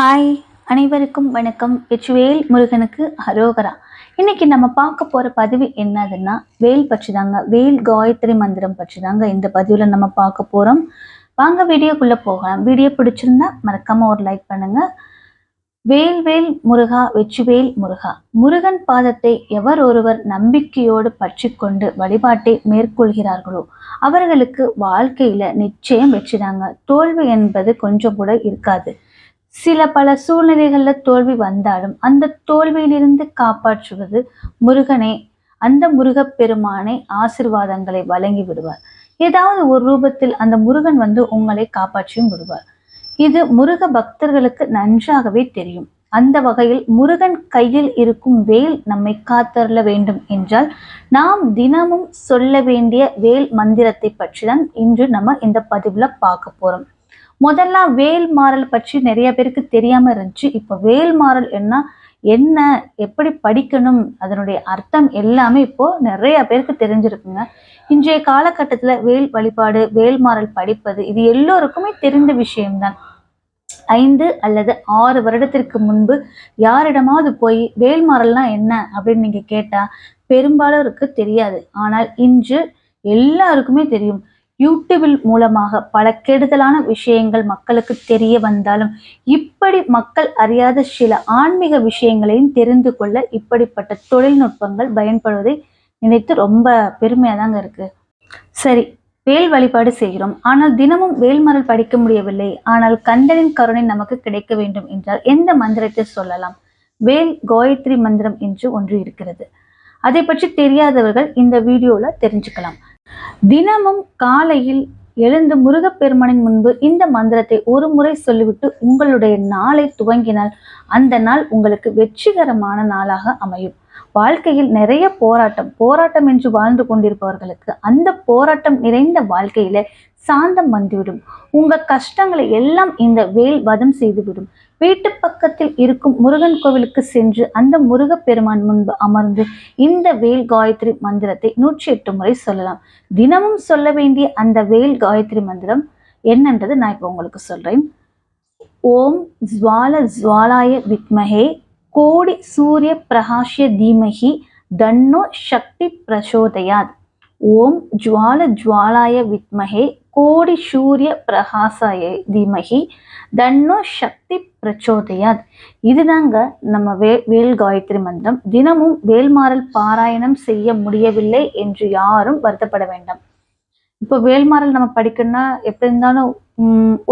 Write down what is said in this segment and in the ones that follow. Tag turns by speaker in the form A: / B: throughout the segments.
A: Hi. அனைவருக்கும் வணக்கம். வெச்சுவேல் முருகனுக்கு ஹரோகரா இன்னைக்கு நம்ம பார்க்க போற பதிவு என்னதுன்னா வேல் பற்றி தாங்க வேல் காயத்ரி மந்திரம் பற்றி தாங்க இந்த பதிவில் நம்ம பார்க்க போறோம். வாங்க வீடியோக்குள்ளே போகலாம். வீடியோ பிடிச்சிருந்தா மறக்காம ஒரு லைக் பண்ணுங்க. வேல் வேல் முருகா வெச்சுவேல் முருகா. முருகன் பாதத்தை எவர் ஒருவர் நம்பிக்கையோடு பற்றி கொண்டு வழிபாட்டை மேற்கொள்கிறார்களோ அவர்களுக்கு வாழ்க்கையில நிச்சயம் வெற்றிதாங்க. தோல்வி என்பது கொஞ்சம் கூட இருக்காது. சில பல சூழ்நிலைகள்ல தோல்வி வந்தாலும் அந்த தோல்வியிலிருந்து காப்பாற்றுவது முருகனே அந்த முருகப் பெருமானை ஆசிர்வாதங்களை வழங்கி விடுவார். ஏதாவது ஒரு ரூபத்தில் அந்த முருகன் வந்து உங்களை காப்பாற்றியும் விடுவார். இது முருக பக்தர்களுக்கு நன்றாகவே தெரியும். அந்த வகையில் முருகன் கையில் இருக்கும் வேல் நம்மை காத்தருள வேண்டும் என்றால் நாம் தினமும் சொல்ல வேண்டிய வேல் மந்திரத்தை பற்றி தான் இன்று நம்ம இந்த பதிவுல பார்க்க போறோம். முதல்ல வேல் மாறல் பற்றி நிறைய பேருக்கு தெரியாம இருந்துச்சு. இப்போ வேல் மாறல் என்ன என்ன எப்படி படிக்கணும் அதனுடைய அர்த்தம் எல்லாமே இப்போ நிறைய பேருக்கு தெரிஞ்சிருக்குங்க. இன்றைய காலகட்டத்தில் வேல் வழிபாடு வேல் மாறல் படிப்பது இது எல்லோருக்குமே தெரிந்த விஷயம்தான். ஐந்து அல்லது ஆறு வருடத்திற்கு முன்பு யாரிடமாவது போய் வேல்மாறல்னா என்ன அப்படின்னு நீங்கள் கேட்டால் பெரும்பாலோருக்கு தெரியாது. ஆனால் இன்று எல்லாருக்குமே தெரியும். யூடியூபில் மூலமாக பல கெடுதலான விஷயங்கள் மக்களுக்கு தெரிய வந்தாலும் இப்படி மக்கள் அறியாத சில ஆன்மீக விஷயங்களையும் தெரிந்து கொள்ள இப்படிப்பட்ட தொழில்நுட்பங்கள் பயன்படுவதை நினைத்து ரொம்ப பெருமையாக தாங்க இருக்கு. சரி வேல் வழிபாடு செய்கிறோம். ஆனால் தினமும் வேல்மரல் படிக்க முடியவில்லை. ஆனால் கந்தனின் கருணை நமக்கு கிடைக்க வேண்டும் என்றால் எந்த மந்திரத்தை சொல்லலாம்? வேல் கோயத்ரி மந்திரம் என்று ஒன்று இருக்கிறது. அதை பற்றி தெரியாதவர்கள் இந்த வீடியோவில் தெரிஞ்சுக்கலாம். தினமும் காலையில் எழுந்து முருகப்பெருமானின் முன்பு இந்த மந்திரத்தை ஒரு முறை சொல்லிவிட்டு உங்களுடைய நாளை துவங்கினால் அந்த நாள் உங்களுக்கு வெற்றிகரமான நாளாக அமையும். வாழ்க்கையில் நிறைய போராட்டம் போராட்டம் என்று வாழ்ந்து கொண்டிருப்பவர்களுக்கு அந்த போராட்டம் நிறைந்த வாழ்க்கையில சாந்தம் வந்துவிடும். உங்க கஷ்டங்களை எல்லாம் இந்த வேல் வதம் செய்துவிடும். வீட்டு பக்கத்தில் இருக்கும் முருகன் கோவிலுக்கு சென்று அந்த முருகப் பெருமான் முன்பு அமர்ந்து இந்த வேல் காயத்ரி மந்திரத்தை நூற்றி எட்டு முறை சொல்லலாம். தினமும் சொல்ல வேண்டிய அந்த வேல் காயத்ரி மந்திரம் என்னன்றது நான் இப்போ உங்களுக்கு சொல்றேன். ஓம் ஜுவால ஜுவாலாய வித்மஹே கோடி சூரிய பிரகாஷ்ய தீமகி தன்னோ சக்தி பிரசோதயாத். ஓம் ஜுவால ஜுவாலாய வித்மஹே கோடி சூரிய பிரகாசாய தீமகி தன்னோ சக்தி பிரச்சோதயாத். இதுதாங்க நம்ம வே வேல் காயத்ரி மந்திரம். தினமும் வேல்மாறல் பாராயணம் செய்ய முடியவில்லை என்று யாரும் வருத்தப்பட வேண்டாம். இப்போ வேல்மாறல் நம்ம படிக்கணும்னா எப்படி இருந்தாலும்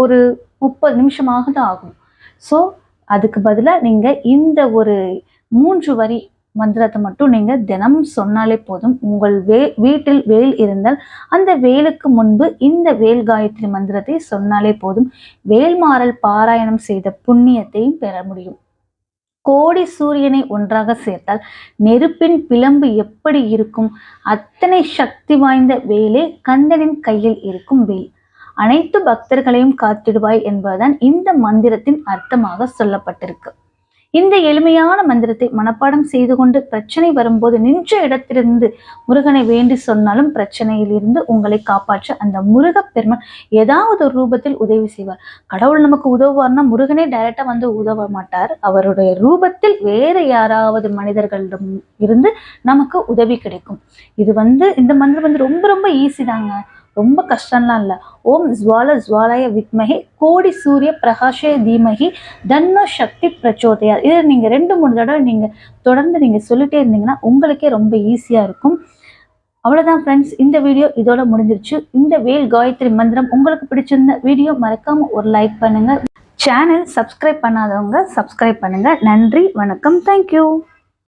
A: ஒரு முப்பது நிமிஷமாக தான் ஆகும். ஸோ அதுக்கு பதிலாக நீங்கள் இந்த ஒரு மூன்று வரி மந்திரத்தை மட்டும் நீங்கள் தினமும் சொன்னாலே போதும். உங்கள் வே வீட்டில் வேல் இருந்தால் அந்த வேலுக்கு முன்பு இந்த வேல் காயத்ரி மந்திரத்தை சொன்னாலே போதும். வேல்மாறல் பாராயணம் செய்த புண்ணியத்தையும் பெற முடியும். கோடி சூரியனை ஒன்றாக சேர்த்தால் நெருப்பின் பிளம்பு எப்படி இருக்கும்? அத்தனை சக்தி வாய்ந்த வேலே கந்தனின் கையில் இருக்கும் வேல் அனைத்து பக்தர்களையும் காத்திடுவாய் என்பதுதான் இந்த மந்திரத்தின் அர்த்தமாக சொல்லப்பட்டிருக்கு. இந்த எளிமையான மந்திரத்தை மனப்பாடம் செய்து கொண்டு பிரச்சனை வரும்போது நின்ற இடத்திலிருந்து முருகனை வேண்டி சொன்னாலும் பிரச்சனையிலிருந்து உங்களை காப்பாற்ற அந்த முருகப்பெருமன் ஏதாவது ஒரு ரூபத்தில் உதவி செய்வார். கடவுள் நமக்கு உதவுவார்னா முருகனே டைரக்டா வந்து உதவ மாட்டார். அவருடைய ரூபத்தில் வேறு யாராவது மனிதர்களிடம் இருந்து நமக்கு உதவி கிடைக்கும். இது வந்து இந்த மந்திரம் வந்து ரொம்ப ரொம்ப ஈஸி தாங்க. ரொம்ப கஷ்டம்லாம் இல்லை. ஓம் ஜுவால ஜுவாலய வித்மகி கோடி சூரிய பிரகாஷய தீமகி தன்னோ சக்தி பிரச்சோதயா இதை நீங்கள் ரெண்டு மூணு தடவை நீங்கள் தொடர்ந்து நீங்கள் சொல்லிட்டே இருந்தீங்கன்னா உங்களுக்கே ரொம்ப ஈஸியாக இருக்கும். அவ்வளோதான் ஃப்ரெண்ட்ஸ் இந்த வீடியோ இதோட முடிஞ்சிருச்சு. இந்த வேல் காயத்ரி மந்திரம் உங்களுக்கு பிடிச்சிருந்த வீடியோ மறக்காமல் ஒரு லைக் பண்ணுங்க. சேனல் சப்ஸ்கிரைப் பண்ணாதவங்க சப்ஸ்கிரைப் பண்ணுங்க. நன்றி வணக்கம். தேங்க்யூ